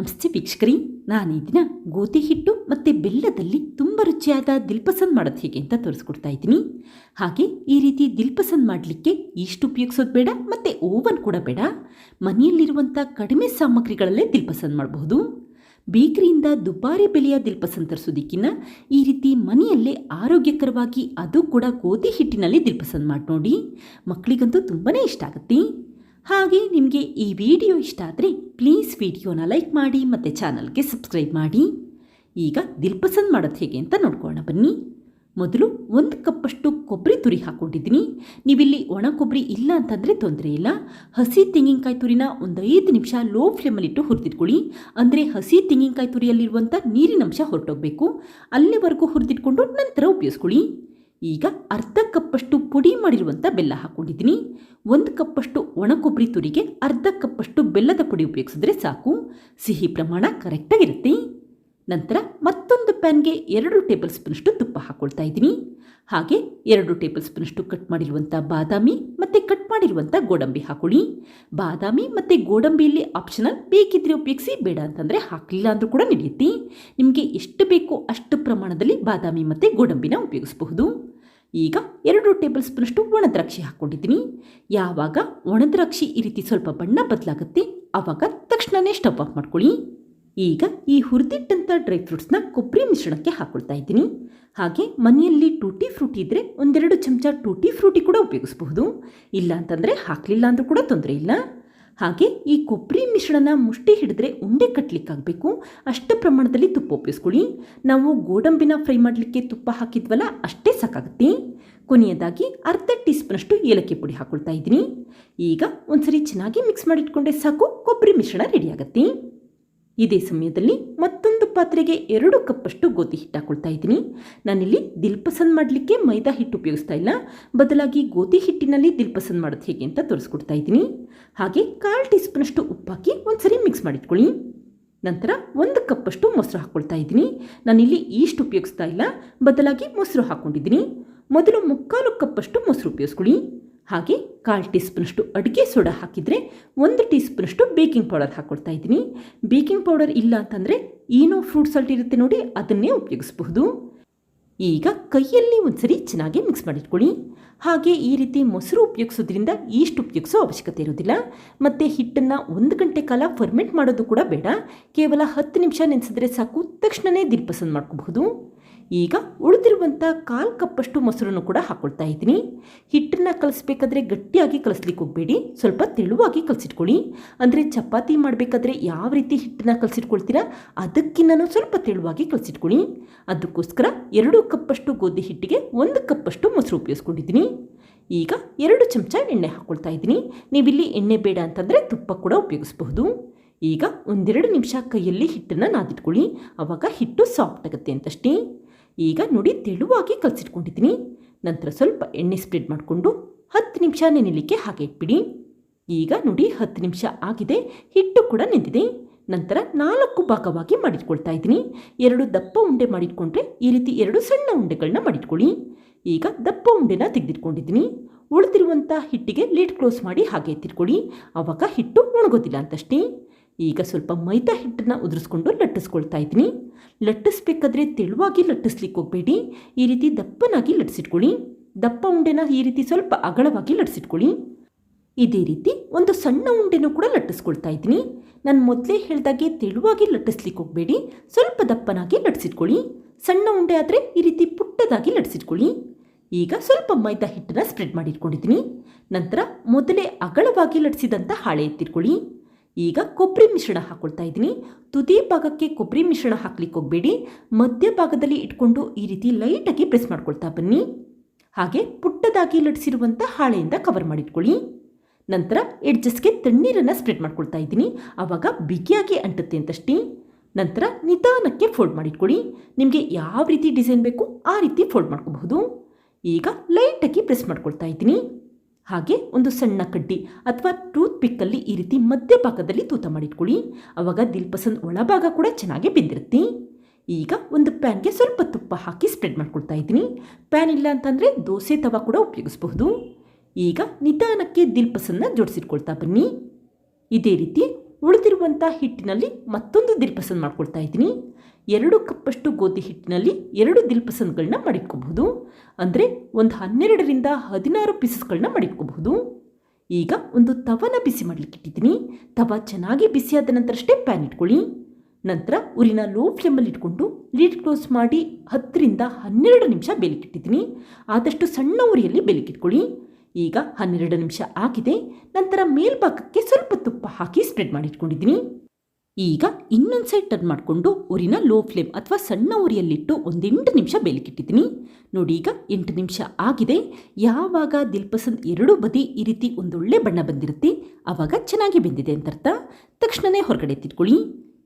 ನಮಸ್ತೆ ವೀಕ್ಷಕರಿ ನಾನು ಈ ದಿನ ಗೋಧಿ ಹಿಟ್ಟು ಮತ್ತು ಬೆಲ್ಲದಲ್ಲಿ ತುಂಬ ರುಚಿಯಾದ ದಿಲ್ಪಸಂದ್ ಮಾಡೋದು ಹೇಗೆ ಅಂತ ತೋರಿಸ್ಕೊಡ್ತಾ ಇದ್ದೀನಿ. ಹಾಗೆ ಈ ರೀತಿ ದಿಲ್ಪಸಂದ್ ಮಾಡಲಿಕ್ಕೆ ಇಷ್ಟು ಉಪಯೋಗಿಸೋದು ಬೇಡ, ಮತ್ತು ಓವನ್ ಕೂಡ ಬೇಡ. ಮನೆಯಲ್ಲಿರುವಂಥ ಕಡಿಮೆ ಸಾಮಗ್ರಿಗಳಲ್ಲೇ ದಿಲ್ಪಸಂದ್ ಮಾಡಬಹುದು. ಬೇಕರಿಯಿಂದ ದುಬಾರಿ ಬೆಲೆಯ ದಿಲ್ಪಸಂದ್ ತರಿಸೋದಿಕ್ಕಿನ್ನ ಈ ರೀತಿ ಮನೆಯಲ್ಲೇ ಆರೋಗ್ಯಕರವಾಗಿ ಅದು ಕೂಡ ಗೋಧಿ ಹಿಟ್ಟಿನಲ್ಲಿ ದಿಲ್ಪಸಂದ್ ಮಾಡಿ ನೋಡಿ ಮಕ್ಕಳಿಗಂತೂ ತುಂಬಾ ಇಷ್ಟ ಆಗುತ್ತೆ. ಹಾಗೆ ನಿಮಗೆ ಈ ವಿಡಿಯೋ ಇಷ್ಟ ಆದರೆ ಪ್ಲೀಸ್ ವಿಡಿಯೋನ ಲೈಕ್ ಮಾಡಿ ಮತ್ತು ಚಾನಲ್ಗೆ ಸಬ್ಸ್ಕ್ರೈಬ್ ಮಾಡಿ. ಈಗ ದಿಲ್ಪಸಂದ್ ಮಾಡೋದು ಹೇಗೆ ಅಂತ ನೋಡ್ಕೊಳ್ಳೋಣ ಬನ್ನಿ. ಮೊದಲು ಒಂದು ಕಪ್ಪಷ್ಟು ಕೊಬ್ಬರಿ ತುರಿ ಹಾಕ್ಕೊಂಡಿದ್ದೀನಿ. ನೀವಿಲ್ಲಿ ಒಣ ಕೊಬ್ಬರಿ ಇಲ್ಲ ಅಂತಂದರೆ ತೊಂದರೆ ಇಲ್ಲ. ಹಸಿ ತೆಂಗಿನಕಾಯಿ ತುರಿನ ಒಂದು ಐದು ನಿಮಿಷ ಲೋ ಫ್ಲೇಮಲ್ಲಿಟ್ಟು ಹುರಿದಿಟ್ಕೊಳ್ಳಿ. ಅಂದರೆ ಹಸಿ ತೆಂಗಿನಕಾಯಿ ತುರಿಯಲ್ಲಿರುವಂಥ ನೀರಿನಂಶ ಹೊರಟೋಗಬೇಕು. ಅಲ್ಲಿವರೆಗೂ ಹುರಿದಿಟ್ಕೊಂಡು ನಂತರ ಉಪಯೋಗಿಸ್ಕೊಳ್ಳಿ. ಈಗ ಅರ್ಧ ಕಪ್ಪಷ್ಟು ಪುಡಿ ಮಾಡಿರುವಂಥ ಬೆಲ್ಲ ಹಾಕ್ಕೊಂಡಿದ್ದೀನಿ ಒಂದು ಕಪ್ಪಷ್ಟು ಒಣ ಕೊಬ್ಬರಿ ತುರಿಗೆ, ಅರ್ಧ ಕಪ್ಪಷ್ಟು ಬೆಲ್ಲದ ಪುಡಿ ಉಪಯೋಗಿಸಿದ್ರೆ ಸಾಕು. ಸಿಹಿ ಪ್ರಮಾಣ ಕರೆಕ್ಟಾಗಿರುತ್ತೆ ನಂತರ ಮತ್ತೊಂದು ಪ್ಯಾನ್ಗೆ ಎರಡು ಟೇಬಲ್ ಸ್ಪೂನಷ್ಟು ತುಪ್ಪ ಹಾಕ್ಕೊಳ್ತಾ ಇದ್ದೀನಿ. ಹಾಗೆ ಎರಡು ಟೇಬಲ್ ಸ್ಪೂನಷ್ಟು ಕಟ್ ಮಾಡಿರುವಂಥ ಬಾದಾಮಿ ಮತ್ತು ಕಟ್ ಮಾಡಿರುವಂಥ ಗೋಡಂಬಿ ಹಾಕೊಳ್ಳಿ. ಬಾದಾಮಿ ಮತ್ತು ಗೋಡಂಬಿಯಲ್ಲಿ ಆಪ್ಷನಲ್ ಬೇಕಿದ್ರೆ ಉಪಯೋಗಿಸಿ, ಬೇಡ ಅಂತಂದರೆ ಹಾಕಲಿಲ್ಲ ಅಂದರೂ ಕೂಡ ನಡೆಯುತ್ತೆ. ನಿಮಗೆ ಎಷ್ಟು ಬೇಕೋ ಅಷ್ಟು ಪ್ರಮಾಣದಲ್ಲಿ ಬಾದಾಮಿ ಮತ್ತು ಗೋಡಂಬಿನ ಉಪಯೋಗಿಸಬಹುದು. ಈಗ ಎರಡು ಟೇಬಲ್ ಸ್ಪೂನಷ್ಟು ಒಣದ್ರಾಕ್ಷಿ ಹಾಕ್ಕೊಂಡಿದ್ದೀನಿ. ಯಾವಾಗ ಒಣದ್ರಾಕ್ಷಿ ಈ ರೀತಿ ಸ್ವಲ್ಪ ಬಣ್ಣ ಬದಲಾಗುತ್ತೆ ಆವಾಗ ತಕ್ಷಣವೇ ಸ್ಟವ್ ಆಫ್ ಮಾಡ್ಕೊಳ್ಳಿ. ಈಗ ಈ ಹುರಿದಿಟ್ಟಂಥ ಡ್ರೈ ಫ್ರೂಟ್ಸ್ನ ಕೊಬ್ಬರಿ ಮಿಶ್ರಣಕ್ಕೆ ಹಾಕ್ಕೊಳ್ತಾ ಇದ್ದೀನಿ. ಹಾಗೆ ಮನೆಯಲ್ಲಿ ಟೂಟಿ ಫ್ರೂಟಿ ಇದ್ದರೆ ಒಂದೆರಡು ಚಮಚ ಟೂಟಿ ಫ್ರೂಟಿ ಕೂಡ ಉಪಯೋಗಿಸಬಹುದು. ಇಲ್ಲ ಅಂತಂದರೆ ಹಾಕಲಿಲ್ಲ ಅಂದರೂ ಕೂಡ ತೊಂದರೆ ಇಲ್ಲ. ಹಾಗೆ ಈ ಕೊಬ್ಬರಿ ಮಿಶ್ರಣನ ಮುಷ್ಟಿ ಹಿಡಿದ್ರೆ ಉಂಡೆ ಕಟ್ಟಲಿಕ್ಕಾಗಬೇಕು ಅಷ್ಟು ಪ್ರಮಾಣದಲ್ಲಿ ತುಪ್ಪ ಉಪಯೋಗಿಸ್ಕೊಳ್ಳಿ ನಾವು ಗೋಡಂಬಿನ ಫ್ರೈ ಮಾಡಲಿಕ್ಕೆ ತುಪ್ಪ ಹಾಕಿದ್ವಲ್ಲ, ಅಷ್ಟೇ ಸಾಕಾಗುತ್ತೆ. ಕೊನೆಯದಾಗಿ ಅರ್ಧ ಟೀ ಸ್ಪೂನಷ್ಟು ಏಲಕ್ಕಿ ಪುಡಿ ಹಾಕ್ಕೊಳ್ತಾ ಇದ್ದೀನಿ. ಈಗ ಒಂದ್ಸರಿ ಚೆನ್ನಾಗಿ ಮಿಕ್ಸ್ ಮಾಡಿಟ್ಕೊಂಡೆ ಸಾಕು, ಕೊಬ್ಬರಿ ಮಿಶ್ರಣ ರೆಡಿ ಇದೇ ಸಮಯದಲ್ಲಿ ಮತ್ತೊಂದು ಪಾತ್ರೆಗೆ ಎರಡು ಕಪ್ಪಷ್ಟು ಗೋಧಿ ಹಿಟ್ಟು ಹಾಕೊಳ್ತಾ ಇದ್ದೀನಿ. ನಾನಿಲ್ಲಿ ದಿಲ್ಪಸಂದ್ ಮಾಡಲಿಕ್ಕೆ ಮೈದಾ ಹಿಟ್ಟು ಉಪಯೋಗಿಸ್ತಾ ಇಲ್ಲ. ಬದಲಾಗಿ ಗೋಧಿ ಹಿಟ್ಟಿನಲ್ಲಿ ದಿಲ್ಪಸಂದ್ ಮಾಡೋದು ಹೇಗೆ ಅಂತ ತೋರಿಸ್ಕೊಡ್ತಾ ಇದ್ದೀನಿ. ಹಾಗೆ ಕಾಲು ಟೀ ಸ್ಪೂನಷ್ಟು ಉಪ್ಪಾಕಿ ಒಂದ್ಸರಿ ಮಿಕ್ಸ್ ಮಾಡಿಟ್ಕೊಳ್ಳಿ. ನಂತರ ಒಂದು ಕಪ್ಪಷ್ಟು ಮೊಸರು ಹಾಕ್ಕೊಳ್ತಾ ಇದ್ದೀನಿ. ನಾನಿಲ್ಲಿ ಈಸ್ಟ್ ಉಪಯೋಗಿಸ್ತಾ ಇಲ್ಲ. ಬದಲಾಗಿ ಮೊಸರು ಹಾಕ್ಕೊಂಡಿದ್ದೀನಿ. ಮೊದಲು ಮುಕ್ಕಾಲು ಕಪ್ಪಷ್ಟು ಮೊಸರು ಉಪಯೋಗಿಸ್ಕೊಳ್ಳಿ. ಹಾಗೆ ಕಾಲು ಟೀ ಸ್ಪೂನಷ್ಟು ಅಡುಗೆ ಸೋಡಾ ಹಾಕಿದರೆ ಒಂದು ಟೀ ಸ್ಪೂನಷ್ಟು ಬೇಕಿಂಗ್ ಪೌಡರ್ ಹಾಕ್ಕೊಳ್ತಾ ಇದ್ದೀನಿ. ಬೇಕಿಂಗ್ ಪೌಡರ್ ಇಲ್ಲ ಅಂತಂದರೆ ಏನೋ ಫ್ರೂಟ್ ಸಾಲ್ಟ್ ಇರುತ್ತೆ ನೋಡಿ, ಅದನ್ನೇ ಉಪಯೋಗಿಸಬಹುದು. ಈಗ ಕೈಯಲ್ಲಿ ಒಂದ್ಸರಿ ಚೆನ್ನಾಗಿ ಮಿಕ್ಸ್ ಮಾಡಿಟ್ಕೊಳ್ಳಿ. ಹಾಗೆ ಈ ರೀತಿ ಮೊಸರು ಉಪಯೋಗಿಸೋದ್ರಿಂದ ಈಸ್ಟ್ ಉಪಯೋಗಿಸೋ ಅವಶ್ಯಕತೆ ಇರೋದಿಲ್ಲ. ಮತ್ತು ಹಿಟ್ಟನ್ನು ಒಂದು ಗಂಟೆ ಕಾಲ ಫರ್ಮೆಂಟ್ ಮಾಡೋದು ಕೂಡ ಬೇಡ. ಕೇವಲ ಹತ್ತು ನಿಮಿಷ ನೆನೆಸಿದ್ರೆ ಸಾಕು ತಕ್ಷಣವೇ ದಿಲ್ಪಸಂದ್ ಮಾಡ್ಕೋಬಹುದು. ಈಗ ಉಳಿದಿರುವಂಥ ಕಾಲು ಕಪ್ಪಷ್ಟು ಮೊಸರನ್ನು ಕೂಡ ಹಾಕ್ಕೊಳ್ತಾ ಇದ್ದೀನಿ. ಹಿಟ್ಟನ್ನು ಕಲಿಸ್ಬೇಕಾದ್ರೆ ಗಟ್ಟಿಯಾಗಿ ಕಲಿಸ್ಲಿಕ್ಕೆ ಹೋಗಬೇಡಿ. ಸ್ವಲ್ಪ ತೆಳುವಾಗಿ ಕಲಸಿಟ್ಕೊಳ್ಳಿ. ಅಂದರೆ ಚಪಾತಿ ಮಾಡಬೇಕಾದ್ರೆ ಯಾವ ರೀತಿ ಹಿಟ್ಟನ್ನು ಕಲಸಿಟ್ಕೊಳ್ತೀರಾ ಅದಕ್ಕಿನ್ನೂ ಸ್ವಲ್ಪ ತೆಳುವಾಗಿ ಕಲಸಿಟ್ಕೊಳ್ಳಿ. ಅದಕ್ಕೋಸ್ಕರ ಎರಡು ಕಪ್ಪಷ್ಟು ಗೋಧಿ ಹಿಟ್ಟಿಗೆ ಒಂದು ಕಪ್ಪಷ್ಟು ಮೊಸರು ಉಪಯೋಗಿಸ್ಕೊಂಡಿದ್ದೀನಿ. ಈಗ ಎರಡು ಚಮಚ ಎಣ್ಣೆ ಹಾಕ್ಕೊಳ್ತಾ ಇದ್ದೀನಿ. ನೀವಿಲ್ಲಿ ಎಣ್ಣೆ ಬೇಡ ಅಂತಂದರೆ ತುಪ್ಪ ಕೂಡ ಉಪಯೋಗಿಸಬಹುದು. ಈಗ ಒಂದೆರಡು ನಿಮಿಷ ಕೈಯಲ್ಲಿ ಹಿಟ್ಟನ್ನು ನಾದಿಟ್ಕೊಳ್ಳಿ. ಆವಾಗ ಹಿಟ್ಟು ಸಾಫ್ಟ್ ಆಗುತ್ತೆ ಅಂತಷ್ಟೇ. ಈಗ ನೋಡಿ ತೆಳುವಾಗಿ ಕಲಸಿಟ್ಕೊಂಡಿದ್ದೀನಿ. ನಂತರ ಸ್ವಲ್ಪ ಎಣ್ಣೆ ಸ್ಪ್ರೆಡ್ ಮಾಡಿಕೊಂಡು ಹತ್ತು ನಿಮಿಷ ನೆನೆಲಿಕ್ಕೆ ಹಾಗೆ ಇಟ್ಬಿಡಿ. ಈಗ ನೋಡಿ ಹತ್ತು ನಿಮಿಷ ಆಗಿದೆ, ಹಿಟ್ಟು ಕೂಡ ನೆಂದಿದೆ. ನಂತರ ನಾಲ್ಕು ಭಾಗವಾಗಿ ಮಾಡಿಟ್ಕೊಳ್ತಾ ಇದ್ದೀನಿ. ಎರಡು ದಪ್ಪ ಉಂಡೆ ಮಾಡಿಟ್ಕೊಂಡ್ರೆ ಈ ರೀತಿ ಎರಡು ಸಣ್ಣ ಉಂಡೆಗಳನ್ನ ಮಾಡಿಟ್ಕೊಳ್ಳಿ. ಈಗ ದಪ್ಪ ಉಂಡೆನ ತೆಗೆದಿಟ್ಕೊಂಡಿದ್ದೀನಿ. ಉಳಿದಿರುವಂಥ ಹಿಟ್ಟಿಗೆ ಲೀಡ್ ಕ್ಲೋಸ್ ಮಾಡಿ ಹಾಗೆ ಎತ್ತಿಟ್ಕೊಳ್ಳಿ. ಆವಾಗ ಹಿಟ್ಟು ಒಣಗೋದಿಲ್ಲ ಅಂತಷ್ಟೇ. ಈಗ ಸ್ವಲ್ಪ ಮೈದಾ ಹಿಟ್ಟನ್ನು ಉದುರಿಸ್ಕೊಂಡು ಲಟ್ಟಿಸ್ಕೊಳ್ತಾ ಇದ್ದೀನಿ. ಲಟ್ಟಿಸ್ಬೇಕಾದ್ರೆ ತೆಳುವಾಗಿ ಲಟ್ಟಿಸ್ಲಿಕ್ಕೆ ಹೋಗಬೇಡಿ. ಈ ರೀತಿ ದಪ್ಪನಾಗಿ ಲಟ್ಟಿಸಿಟ್ಕೊಳ್ಳಿ. ದಪ್ಪ ಉಂಡೆನ ಈ ರೀತಿ ಸ್ವಲ್ಪ ಅಗಲವಾಗಿ ಲಟ್ಟಿಸಿಟ್ಕೊಳ್ಳಿ. ಇದೇ ರೀತಿ ಒಂದು ಸಣ್ಣ ಉಂಡೆನೂ ಕೂಡ ಲಟ್ಟಿಸ್ಕೊಳ್ತಾ ಇದ್ದೀನಿ. ನಾನು ಮೊದಲೇ ಹೇಳಿದಾಗೆ ತೆಳುವಾಗಿ ಲಟ್ಟಿಸ್ಲಿಕ್ಕೆ ಹೋಗಬೇಡಿ. ಸ್ವಲ್ಪ ದಪ್ಪನಾಗಿ ಲಟ್ಟಿಸಿಟ್ಕೊಳ್ಳಿ. ಸಣ್ಣ ಉಂಡೆ ಆದರೆ ಈ ರೀತಿ ಪುಟ್ಟದಾಗಿ ಲಟ್ಟಿಸಿಟ್ಕೊಳ್ಳಿ. ಈಗ ಸ್ವಲ್ಪ ಮೈದಾ ಹಿಟ್ಟನ್ನು ಸ್ಪ್ರೆಡ್ ಮಾಡಿಟ್ಕೊಂಡಿದ್ದೀನಿ. ನಂತರ ಮೊದಲೇ ಅಗಲವಾಗಿ ಲಟ್ಟಿಸಿದಂಥ ಹಾಳೆ ಎತ್ತಿಟ್ಕೊಳ್ಳಿ. ಈಗ ಕೊಬ್ಬರಿ ಮಿಶ್ರಣ ಹಾಕ್ಕೊಳ್ತಾ ಇದ್ದೀನಿ. ತುದಿ ಭಾಗಕ್ಕೆ ಕೊಬ್ಬರಿ ಮಿಶ್ರಣ ಹಾಕ್ಲಿಕ್ಕೆ ಹೋಗಬೇಡಿ. ಮಧ್ಯ ಭಾಗದಲ್ಲಿ ಇಟ್ಕೊಂಡು ಈ ರೀತಿ ಲೈಟಾಗಿ ಪ್ರೆಸ್ ಮಾಡ್ಕೊಳ್ತಾ ಬನ್ನಿ. ಹಾಗೆ ಪುಟ್ಟದಾಗಿ ಲಟ್ಟಿಸಿರುವಂಥ ಹಾಳೆಯಿಂದ ಕವರ್ ಮಾಡಿಟ್ಕೊಳ್ಳಿ. ನಂತರ ಎಡ್ಜಸ್ಗೆ ತಣ್ಣೀರನ್ನು ಸ್ಪ್ರೆಡ್ ಮಾಡ್ಕೊಳ್ತಾ ಇದ್ದೀನಿ. ಆವಾಗ ಬಿಗಿಯಾಗಿ ಅಂಟುತ್ತೆ ಅಂತಷ್ಟೇ. ನಂತರ ನಿಧಾನಕ್ಕೆ ಫೋಲ್ಡ್ ಮಾಡಿಟ್ಕೊಳ್ಳಿ. ನಿಮಗೆ ಯಾವ ರೀತಿ ಡಿಸೈನ್ ಬೇಕು ಆ ರೀತಿ ಫೋಲ್ಡ್ ಮಾಡ್ಕೋಬಹುದು. ಈಗ ಲೈಟಾಗಿ ಪ್ರೆಸ್ ಮಾಡ್ಕೊಳ್ತಾ ಇದ್ದೀನಿ. ಹಾಗೆ ಒಂದು ಸಣ್ಣ ಕಡ್ಡಿ ಅಥವಾ ಟೂತ್ ಪಿಕ್ಕಲ್ಲಿ ಈ ರೀತಿ ಮಧ್ಯಭಾಗದಲ್ಲಿ ತೂತ ಮಾಡಿಟ್ಕೊಳ್ಳಿ. ಆವಾಗ ದಿಲ್ಪಸಂದ್ ಒಳಭಾಗ ಕೂಡ ಚೆನ್ನಾಗಿ ಬಿದ್ದಿರುತ್ತೆ ಈಗ ಒಂದು ಪ್ಯಾನ್ಗೆ ಸ್ವಲ್ಪ ತುಪ್ಪ ಹಾಕಿ ಸ್ಪ್ರೆಡ್ ಮಾಡ್ಕೊಳ್ತಾ ಇದ್ದೀನಿ. ಪ್ಯಾನ್ ಇಲ್ಲ ಅಂತಂದರೆ ದೋಸೆ ತವ ಕೂಡ ಉಪಯೋಗಿಸಬಹುದು. ಈಗ ನಿಧಾನಕ್ಕೆ ದಿಲ್ಪಸನ್ನ ಜೋಡಿಸಿಟ್ಕೊಳ್ತಾ ಬನ್ನಿ. ಇದೇ ರೀತಿ ಉಳಿದಿರುವಂಥ ಹಿಟ್ಟಿನಲ್ಲಿ ಮತ್ತೊಂದು ದಿಲ್ಪಸನ್ ಮಾಡ್ಕೊಳ್ತಾ ಇದ್ದೀನಿ. ಎರಡು ಕಪ್ಪಷ್ಟು ಗೋಧಿ ಹಿಟ್ಟಿನಲ್ಲಿ ಎರಡು ದಿಲ್ಪಸಂದ್ಗಳನ್ನ ಮಾಡಿಟ್ಕೋಬಹುದು. ಅಂದರೆ ಒಂದು ಹನ್ನೆರಡರಿಂದ ಹದಿನಾರು ಪೀಸಸ್ಗಳನ್ನ ಮಾಡಿಟ್ಕೋಬಹುದು. ಈಗ ಒಂದು ತವನ ಬಿಸಿ ಮಾಡಲಿಕ್ಕೆ ಇಟ್ಟಿದ್ದೀನಿ. ತವ ಚೆನ್ನಾಗಿ ಬಿಸಿಯಾದ ನಂತರಷ್ಟೇ ಪ್ಯಾನ್ ಇಟ್ಕೊಳ್ಳಿ. ನಂತರ ಉರಿನ ಲೋ ಫ್ಲೇಮಲ್ಲಿ ಇಟ್ಕೊಂಡು ಲೀಡ್ ಕ್ಲೋಸ್ ಮಾಡಿ ಹತ್ತರಿಂದ ಹನ್ನೆರಡು ನಿಮಿಷ ಬೇಲಿಕ್ಕಿಟ್ಟಿದ್ದೀನಿ ಆದಷ್ಟು ಸಣ್ಣ ಉರಿಯಲ್ಲಿ ಬೇಲಿಕ್ಕಿಟ್ಕೊಳ್ಳಿ ಈಗ ಹನ್ನೆರಡು ನಿಮಿಷ ಆಗಿದೆ. ನಂತರ ಮೇಲ್ಭಾಗಕ್ಕೆ ಸ್ವಲ್ಪ ತುಪ್ಪ ಹಾಕಿ ಸ್ಪ್ರೆಡ್ ಮಾಡಿ ಇಟ್ಕೊಂಡಿದ್ದೀನಿ. ಈಗ ಇನ್ನೊಂದು ಸೈಡ್ ಟರ್ನ್ ಮಾಡಿಕೊಂಡು ಉರಿನ ಲೋ ಫ್ಲೇಮ್ ಅಥವಾ ಸಣ್ಣ ಉರಿಯಲ್ಲಿಟ್ಟು ಒಂದೆಂಟು ನಿಮಿಷ ಬೇಲಿಕ್ಕಿಟ್ಟಿದ್ದೀನಿ ನೋಡಿ ಈಗ ಎಂಟು ನಿಮಿಷ ಆಗಿದೆ. ಯಾವಾಗ ದಿಲ್ಪಸಂದ್ ಎರಡೂ ಬದಿ ಈ ರೀತಿ ಒಂದೊಳ್ಳೆ ಬಣ್ಣ ಬಂದಿರುತ್ತೆ ಆವಾಗ ಚೆನ್ನಾಗಿ ಬೆಂದಿದೆ ಅಂತ ಅರ್ಥ ತಕ್ಷಣವೇ ಹೊರಗಡೆ ತಿಟ್ಕೊಳ್ಳಿ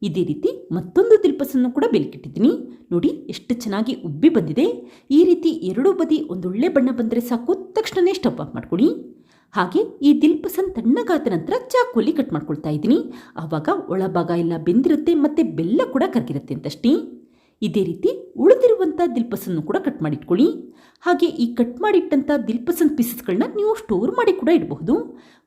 ಇದೇ ರೀತಿ ಮತ್ತೊಂದು ದಿಲ್ಪಸನ್ನು ಕೂಡ ಬೆಲ್ಕಿಟ್ಟಿದ್ದೀನಿ. ನೋಡಿ, ಎಷ್ಟು ಚೆನ್ನಾಗಿ ಉಬ್ಬಿ ಬಂದಿದೆ. ಈ ರೀತಿ ಎರಡೂ ಬದಿ ಒಂದೊಳ್ಳೆ ಬಣ್ಣ ಬಂದರೆ ಸಾಕು. ತಕ್ಷಣವೇ ಸ್ಟವ್ ಆಫ್ ಮಾಡ್ಕೊಳ್ಳಿ. ಹಾಗೆ ಈ ದಿಲ್ಪಸನ್ ತಣ್ಣಗಾದ ನಂತರ ಚಾಕುಲಿ ಕಟ್ ಮಾಡ್ಕೊಳ್ತಾ ಇದ್ದೀನಿ. ಆವಾಗ ಒಳಭಾಗ ಎಲ್ಲ ಬೆಂದಿರುತ್ತೆ, ಮತ್ತು ಬೆಲ್ಲ ಕೂಡ ಕರಗಿರುತ್ತೆ ಅಂತಷ್ಟೇ. ಇದೇ ರೀತಿ ಉಳಿದಿರುವಂಥ ದಿಲ್ಪಸನ್ನು ಕೂಡ ಕಟ್ ಮಾಡಿಟ್ಕೊಳ್ಳಿ. ಹಾಗೆ ಈ ಕಟ್ ಮಾಡಿಟ್ಟಂಥ ದಿಲ್ಪಸನ್ ಪೀಸಸ್ಗಳನ್ನ ನೀವು ಸ್ಟೋರ್ ಮಾಡಿ ಕೂಡ ಇಡಬಹುದು.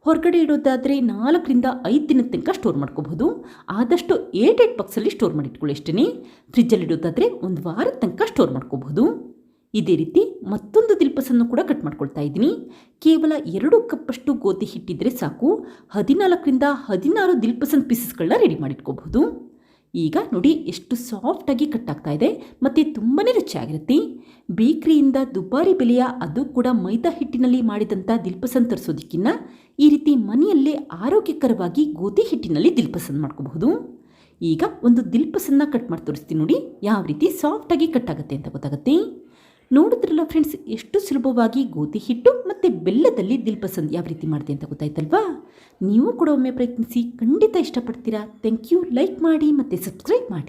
ಹೊರಗಡೆ ಇಡೋದಾದರೆ ನಾಲ್ಕರಿಂದ ಐದು ದಿನದ ತನಕ ಸ್ಟೋರ್ ಮಾಡ್ಕೋಬಹುದು. ಆದಷ್ಟು ಏಟ್ ಏಟ್ ಬಾಕ್ಸಲ್ಲಿ ಸ್ಟೋರ್ ಮಾಡಿಟ್ಕೊಳ್ಳಿ ಅಷ್ಟೇ ಫ್ರಿಜ್ಜಲ್ಲಿ ಇಡೋದಾದರೆ ಒಂದು ವಾರದ ತನಕ ಸ್ಟೋರ್ ಮಾಡ್ಕೋಬಹುದು. ಇದೇ ರೀತಿ ಮತ್ತೊಂದು ದಿಲ್ಪಸನ್ನು ಕೂಡ ಕಟ್ ಮಾಡ್ಕೊಳ್ತಾ ಇದ್ದೀನಿ. ಕೇವಲ ಎರಡು ಕಪ್ಪಷ್ಟು ಗೋಧಿ ಹಿಟ್ಟಿದ್ರೆ ಸಾಕು. ಹದಿನಾಲ್ಕರಿಂದ ಹದಿನಾರು ದಿಲ್ಪಸನ್ ಪೀಸಸ್ಗಳನ್ನ ರೆಡಿ ಮಾಡಿಟ್ಕೋಬಹುದು. ಈಗ ನೋಡಿ ಎಷ್ಟು ಸಾಫ್ಟಾಗಿ ಕಟ್ ಆಗ್ತಾ ಇದೆ, ಮತ್ತು ತುಂಬಾ ರುಚಿಯಾಗಿರುತ್ತೆ. ಬೇಕ್ರಿಯಿಂದ ದುಬಾರಿ ಬೆಲೆಯ ಅದು ಕೂಡ ಮೈದಾ ಹಿಟ್ಟಿನಲ್ಲಿ ಮಾಡಿದಂಥ ದಿಲ್ಪಸನ್ ತರಿಸೋದಕ್ಕಿಂತ ಈ ರೀತಿ ಮನೆಯಲ್ಲೇ ಆರೋಗ್ಯಕರವಾಗಿ ಗೋಧಿ ಹಿಟ್ಟಿನಲ್ಲಿ ದಿಲ್ಪಸನ್ ಮಾಡ್ಕೋಬಹುದು. ಈಗ ಒಂದು ದಿಲ್ಪಸನ್ನ ಕಟ್ ಮಾಡಿ ತೋರಿಸ್ತೀನಿ ನೋಡಿ, ಯಾವ ರೀತಿ ಸಾಫ್ಟಾಗಿ ಕಟ್ ಆಗುತ್ತೆ ಅಂತ ಗೊತ್ತಾಗುತ್ತೆ. ನೋಡಿದ್ರಲ್ಲ ಫ್ರೆಂಡ್ಸ್ ಎಷ್ಟು ಸುಲಭವಾಗಿ ಗೋಧಿ ಹಿಟ್ಟು ಮತ್ತು ಬೆಲ್ಲದಲ್ಲಿ ದಿಲ್ಪಸಂದ್ ಯಾವ ರೀತಿ ಮಾಡಿದೆ ಅಂತ ಗೊತ್ತಾಯ್ತಲ್ವಾ? ನೀವು ಕೂಡ ಒಮ್ಮೆ ಪ್ರಯತ್ನಿಸಿ ಖಂಡಿತ ಇಷ್ಟಪಡ್ತೀರಾ. ಥ್ಯಾಂಕ್ ಯು ಲೈಕ್ ಮಾಡಿ ಮತ್ತು ಸಬ್ಸ್ಕ್ರೈಬ್ ಮಾಡಿ.